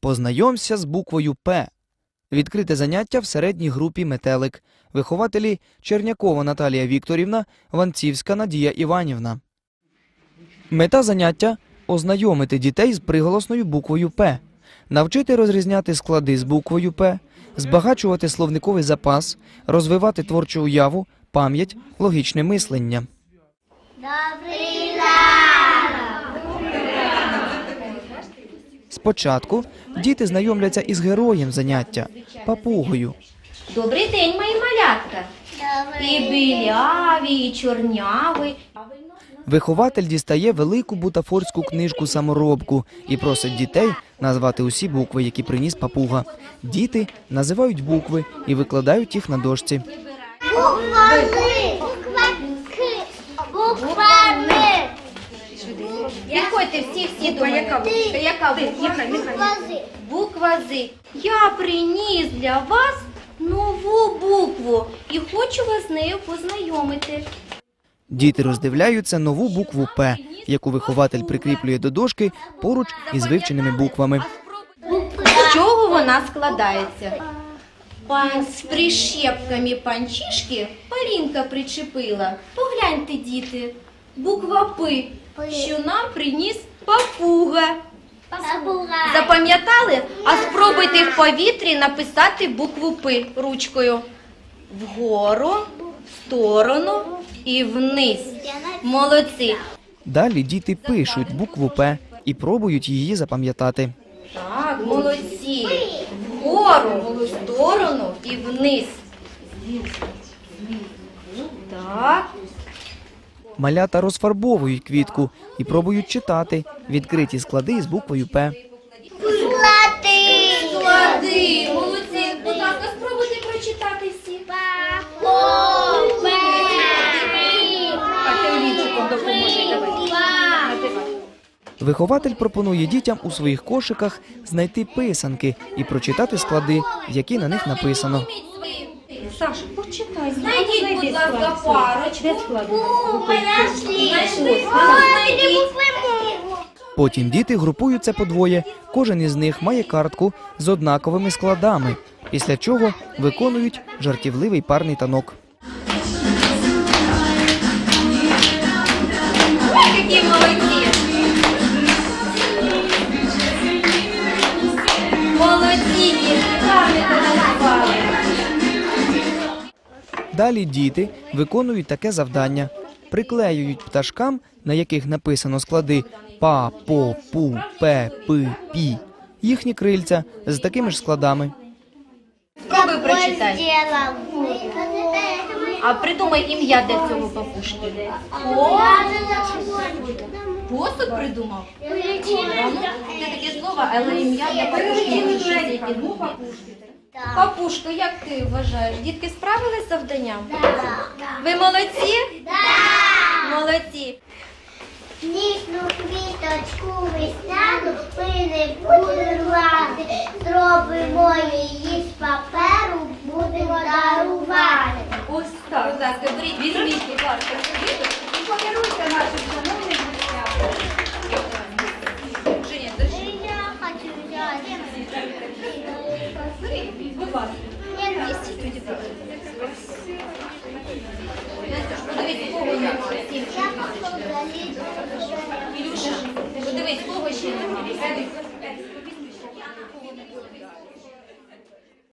Познайомся з буквою П. Відкрите заняття в середній групі метелик. Вихователі Чернякова Наталія Вікторівна, Ванцівська Надія Іванівна. Мета заняття ознайомити дітей з приголосною буквою П, навчити розрізняти склади з буквою П, збагачувати словниковий запас, розвивати творчу уяву, пам'ять, логічне мислення. Добрий Спочатку діти знайомляться із героєм заняття папугою. Добрий день, мої малятка. І біляві, і чорняві. Вихователь дістає велику бутафорську книжку саморобку і просить дітей назвати усі букви, які приніс папуга. Діти називають букви і викладають їх на дошці. Буква З. Буква К. Буква Р. Підходьте всі, всі до мене. Яка, яка буква? Буква З. Буква З. Я приніс для вас нову букву і хочу вас з нею познайомити. Діти роздивляються нову букву П, яку вихователь прикріплює до дошки поруч із вивченими буквами. З чого вона складається? Пан з прищепками панчішки Полінка причепила. Погляньте, діти, буква П, що нам приніс папуга. Папуга. Запам'ятали? А спробуйте в повітрі написати букву П ручкою. Вгору, в сторону і вниз. Молодці. Далі діти пишуть букву П і пробують її запам'ятати. Так, молодці. Вгору, в сторону і вниз. Так. Малята розфарбовують квітку і пробують читати відкриті склади з буквою П. Склади. Склади. Молодці. Будь ласка, спробуйте прочитати всі. Вихователь пропонує дітям у своїх кошиках знайти писанки і прочитати склади, які на них написано. Саша, почитай. Знайдіть, будь ласка, парочку. Знайшли. Знайдіть. Потім діти групуються по двоє. Кожен із них має картку з однаковими складами, після чого виконують жартівливий парний танок. Далі діти виконують таке завдання: приклеюють пташкам, на яких написано склади па, по, пу, пе, пи, пі, їхні крильця з такими ж складами. Спробуй прочитай. А придумай ім'я для цього папушки. Посуд придумав? Ну, Це таке слово, але ім'я для папушки. Друге. Папушка, як ти вважаєш? Дітки справились з завданням? Ви молодці? Молодці. Ніжну квіточку весняну ми не будемо рвати. Зробимо її з паперу, Grazie.